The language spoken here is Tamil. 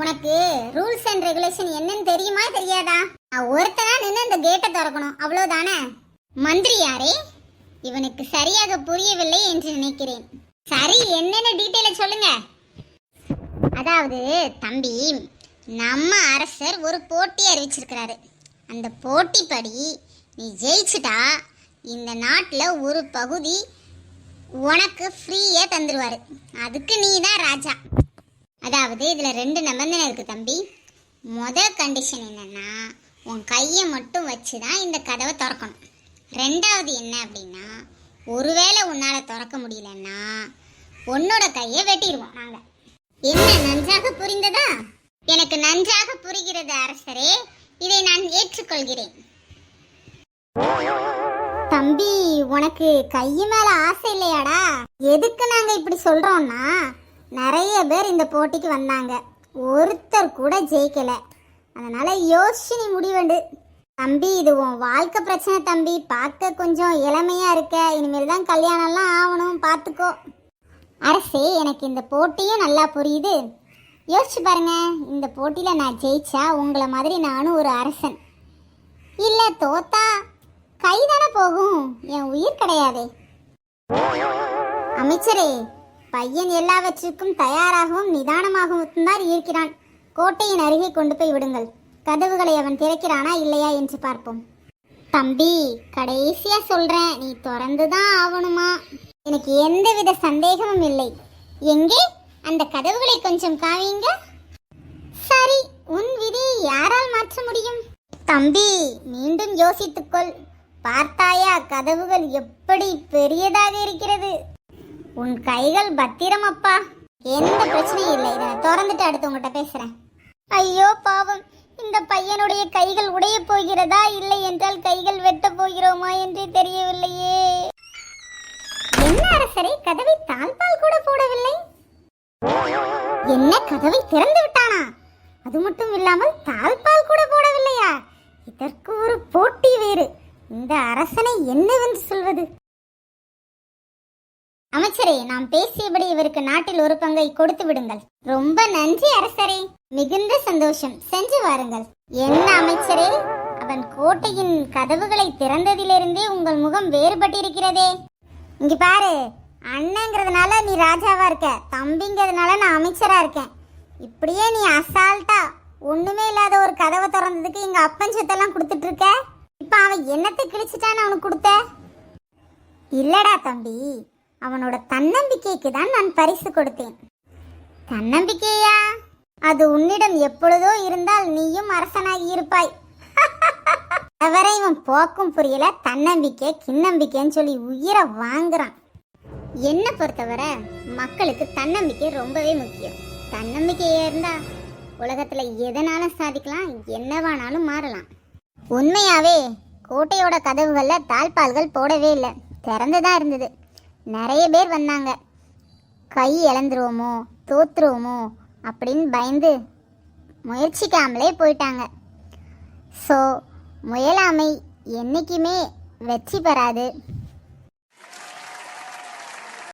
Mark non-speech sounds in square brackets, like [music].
உனக்கு ரூல்ஸ் அண்ட் ரெகுலேஷன் என்னன்னு தெரியுமா தெரியாதா? நான் ஒருத்தனா நின்று இந்த கேட்டை திறக்கணும். அவ்வளோதானே மந்திரி யாரே இவனுக்கு சரியாக புரியவில்லை என்று நினைக்கிறேன். சரி என்னென்ன டீட்டெயில சொல்லுங்க? அதாவது தம்பி நம்ம அரசர் ஒரு போட்டி அறிவிச்சிருக்கிறாரு. அந்த போட்டிப்படி நீ ஜெயிச்சிட்டா இந்த நாட்டில் ஒரு பகுதி உனக்கு ஃப்ரீயாக தந்துடுவார் அதுக்கு நீ தான் ராஜா. அதாவது இதில் ரெண்டு நிபந்தனை இருக்குது தம்பி. முதல் கண்டிஷன் என்னென்னா உன் கையை மட்டும் வச்சு தான் இந்த கதவை திறக்கணும். ரெண்டாவது என்ன அப்படின்னா ஒருவேளை உன்னால் திறக்க முடியலன்னா உன்னோட கையை வெட்டிடுவோம் நாங்கள் என்ன நன்றாக புரிந்ததா? எனக்கு நன்றாக புரிகிறது அரசரே இதை நான் ஏற்றுக்கொள்கிறேன். தம்பி உனக்கு கை மேல ஆசை இல்லையாடா? எதுக்கு நாங்க இப்படி சொல்றோம்னா நிறைய பேர் இந்த போட்டிக்கு வந்தாங்க. ஒருத்தர் கூட ஜெயிக்கலை. அதனால் யோசிச்சு நீ முடிவெண்டு தம்பி இது உன் வாழ்க்கை பிரச்சனை தம்பி. பார்க்க கொஞ்சம் இளமையாக இருக்க. இனிமேல் தான் கல்யாணம்லாம் ஆகணும். பார்த்துக்கோ. அரசே எனக்கு இந்த போட்டியும் நல்லா புரியுது. யோசிச்சு பாருங்க. இந்த போட்டியில் நான் ஜெயிச்சா உங்களை மாதிரி நானும் ஒரு அரசன். இல்லை தோத்தா கை தானே போகும். என் உயிர் கிடையாதே. அமைச்சரே பையன் எல்லாவற்றிற்கும் தயாராகவும் நிதானமாகவும் தான் இருக்கிறான். கோட்டையின் அருகே கொண்டு போய் விடுங்கள். கதவுகளை அவன் திறக்கிறானா இல்லையா என்று பார்ப்போம். தம்பி கடைசியா சொல்றேன் நீ திறந்து தான் ஆகணுமா? எனக்கு எந்தவித சந்தேகமும் இல்லை. எங்கே? அந்த கதவுகளை கொஞ்சம் காவிங்க சரி உன் விதியை யாரால் மாற்ற முடியும்? தம்பி மீண்டும் யோசித்துக்கொள். பார்த்தாயா கதவுகள் எப்படி பெரியதாக இருக்கிறது? உன் கைகள் பத்திரம் அப்பா எந்த பிரச்சனையும் இல்லை. இதை திறந்துட்டு அடுத்து உங்ககிட்ட பேசுறேன். ஐயோ பாவம். இந்த பையனுடைய கைகள் உடைய போகிறதா இல்லை என்றால் கைகள் வெட்ட போகிறோமா என்று தெரியவில்லையே. என்ன அரசரை கதவை தாழ்பால் கூட போடவில்லை? என்ன கதவை திறந்து விட்டானா? அது மட்டும் இல்லாமல் தாழ்பால் கூட போடவில்லையா இதற்கு ஒரு போட்டி வேறு இந்த அரசனை என்னவென்று சொல்வது அமைச்சரே நாம் பேசியபடி இவருக்கு நாட்டில் ஒரு பங்கை கொடுத்து விடுங்கள். ரொம்ப நன்றி அரசரே. மிகுந்த சந்தோஷம். சென்று வாருங்கள். என்ன அமைச்சரே? அவன் கோட்டையின் கதவுகளை திறந்ததிலிருந்தே உங்கள் முகம் வேறுபட்டிருக்கிறதே. இங்க பாரு அண்ணங்கிறதுனால நீ ராஜாவா இருக்க. தம்பிங்கிறதுனால நான் அமைச்சரா இருக்கேன். இப்படியே நீ அசால்ட்டா ஒண்ணுமே இல்லாத ஒரு கதவை திறந்ததுக்கு எங்க அப்பன் சொத்தெல்லாம் கொடுத்துட்டு இருக்க இப்ப அவன் என்னத்தை கிழிச்சிட்டான்னு அவனுக்கு கொடுத்த? இல்லடா தம்பி. அவனோட தன்னம்பிக்கைக்கு தான் நான் பரிசு கொடுத்தேன். தன்னம்பிக்கையா? அது உன்னிடம் எப்பொழுதோ இருந்தால் நீயும் அரசனாகி இருப்பாய். [laughs] அவரை இவன் போக்கும் புரியல தன்னம்பிக்கை கிண்ணம்பிக்கைன்னு சொல்லி உயிரை வாங்குறான். என்னை பொறுத்தவரை மக்களுக்கு தன்னம்பிக்கை ரொம்பவே முக்கியம். தன்னம்பிக்கையே இருந்தா உலகத்துல எதனாலும் சாதிக்கலாம் என்னவானாலும் மாறலாம். உண்மையாவே கோட்டையோட கதவுகளில் தாழ்பால்கள் போடவே இல்லை. திறந்துதான் இருந்தது. நிறைய பேர் வந்தாங்க. கை இழந்துருவோமோ தோத்துருவோமோ அப்படின்னு பயந்து முயற்சிக்காமலே போயிட்டாங்க. ஸோ முயலாமை என்றைக்குமே வெற்றி பெறாது.